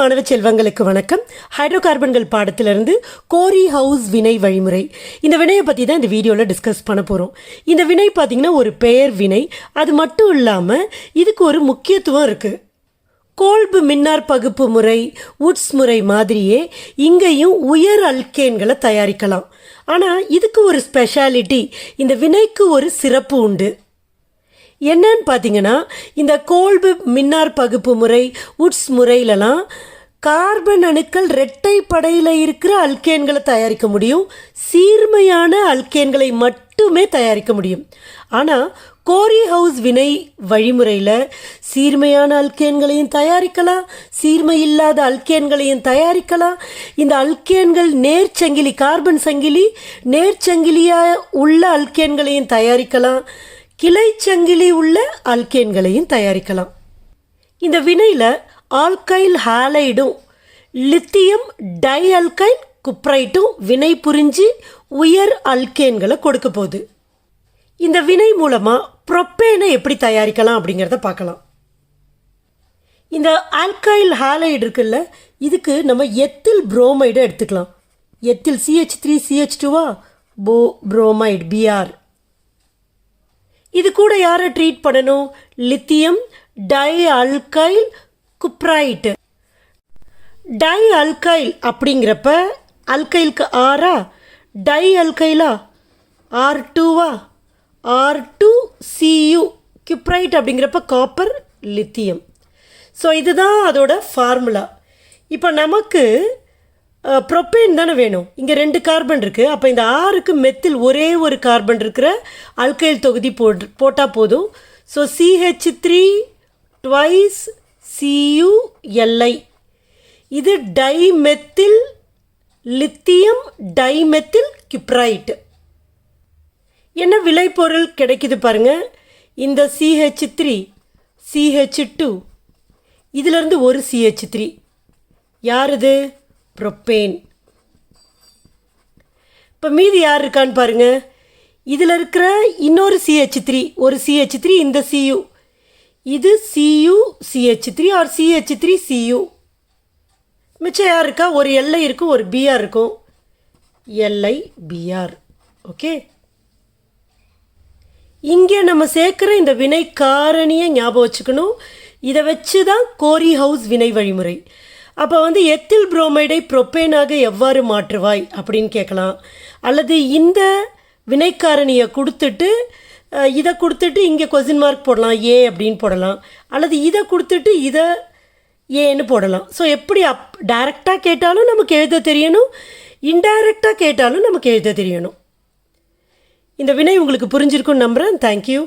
மாணவ செல்வங்களுக்கு வணக்கம். ஹைட்ரோ கார்பன்கள் பாடத்திலிருந்து கோரி ஹவுஸ் வினை வழிமுறை. இந்த வினையை பற்றி தான் இந்த வீடியோவில் டிஸ்கஸ் பண்ண போகிறோம் இந்த வினை பார்த்திங்கன்னா ஒரு பெயர் வினை. அது மட்டும் இல்லாமல் இதுக்கு ஒரு முக்கியத்துவம் இருக்குது கோல்பு மின்னார் பகுப்பு முறை உட்ஸ் முறை மாதிரியே இங்கேயும் உயர் அல்கேன்களை தயாரிக்கலாம். ஆனால் இதுக்கு ஒரு ஸ்பெஷாலிட்டி இந்த வினைக்கு ஒரு சிறப்பு உண்டு. என்னன்னு பார்த்தீங்கன்னா இந்த கோல்பு மின்னார் பகுப்பு முறை உட்ஸ் முறையிலலாம் கார்பன் அணுக்கள் இரட்டை படையில் இருக்கிற அல்கேன்களை தயாரிக்க முடியும். சீர்மையான அல்கேன்களை மட்டுமே தயாரிக்க முடியும். ஆனால் கோரி ஹவுஸ் வினை வழிமுறையில் சீர்மையான அல்கேன்களையும் தயாரிக்கலாம் சீர்மை இல்லாத அல்கேன்களையும் தயாரிக்கலாம். இந்த அல்கேன்கள் நேர்ச்சங்கிலி கார்பன் சங்கிலி நேர்ச்சங்கிலியாக உள்ள அல்கேன்களையும் தயாரிக்கலாம். கிளைச்சங்கிலி உள்ள அல்கேன்களையும் தயாரிக்கலாம். இந்த வினையில் ஆல்கைல் ஹாலைடும் லித்தியம் டை அல்கைல் குப்ரைட்டும் வினை புரிஞ்சு உயர் அல்கேன்களை கொடுக்க போகுது. இந்த வினை மூலமாக ப்ரொப்பேனை எப்படி தயாரிக்கலாம் அப்படிங்கிறத பார்க்கலாம். இந்த ஆல்கைல் ஹாலைடு இருக்குல்ல இதுக்கு நம்ம எத்தில் புரோமைடை எடுத்துக்கலாம். எத்தில் சிஹெச் த்ரீ சிஹெச் டூவா போ ப்ரோமைட் பிஆர் இது கூட யாரை ட்ரீட் பண்ணணும்? Lithium di alkyl cuprate di alkyl அப்படிங்கிறப்ப அல்கைலுக்கு ஆறா டை அல்கைலா ஆர் டூவா ஆர் டூ சியு குப்ரைட் அப்படிங்கிறப்ப காப்பர் லித்தியம் ஸோ இதுதான் அதோட ஃபார்முலா இப்போ நமக்கு ப்ரொப்பேன் தானே வேணும். இங்கே ரெண்டு கார்பன் இருக்குது அப்போ இந்த ஆறுக்கு மெத்தில் ஒரே ஒரு கார்பன் இருக்கிற அல்கைல் தொகுதி போட் போட்டால் போதும். So CH three twice CULI இது டைமெத்தில் லித்தியம் டைமெத்தில் கிப்ரைட் என்ன விளைபொருள் கிடைக்குது பாருங்கள் இந்த சிஹெச் த்ரீ சிஹெச் டூ இதிலிருந்து ஒரு சிஹெச் த்ரீ யார் இது? ப்ரொப்பேன் இப்போ மீதி யார் இருக்கான்னு பாருங்கள் இதில் இருக்கிற இன்னொரு சிஹெச் த்ரீ ஒரு சிஹெச் த்ரீ இந்த சியு இது CU CH three R CH three CU மிச்சம் யார் இருக்கா? ஒரு எல்ஐ இருக்கும் ஒரு பிஆர் இருக்கும். எல்ஐ பிஆர் ஓகே இங்கே நம்ம சேர்க்குற இந்த வினை காரணியை ஞாபகம் வச்சுக்கணும். இதை வச்சு தான் கோரி ஹவுஸ் வினை வழிமுறை. அப்போ வந்து எத்தில் புரோமைடை புரொப்பேனாக எவ்வாறு மாற்றுவாய் அப்படின்னு கேட்கலாம். அல்லது இந்த வினைக்காரணியை கொடுத்துட்டு இதை கொடுத்துட்டு இங்கே கொஸ்டின் மார்க் போடலாம் ஏ அப்படின்னு போடலாம். அல்லது இதை கொடுத்துட்டு இதை ஏன்னு போடலாம். ஸோ எப்படி அப் டைரெக்டாக கேட்டாலும் நமக்கு எழுத தெரியணும் இன்டைரக்டாக கேட்டாலும் நமக்கு எழுத தெரியணும். இந்த வினை உங்களுக்கு புரிஞ்சிருக்கும்னு நம்புகிறேன் தேங்க்யூ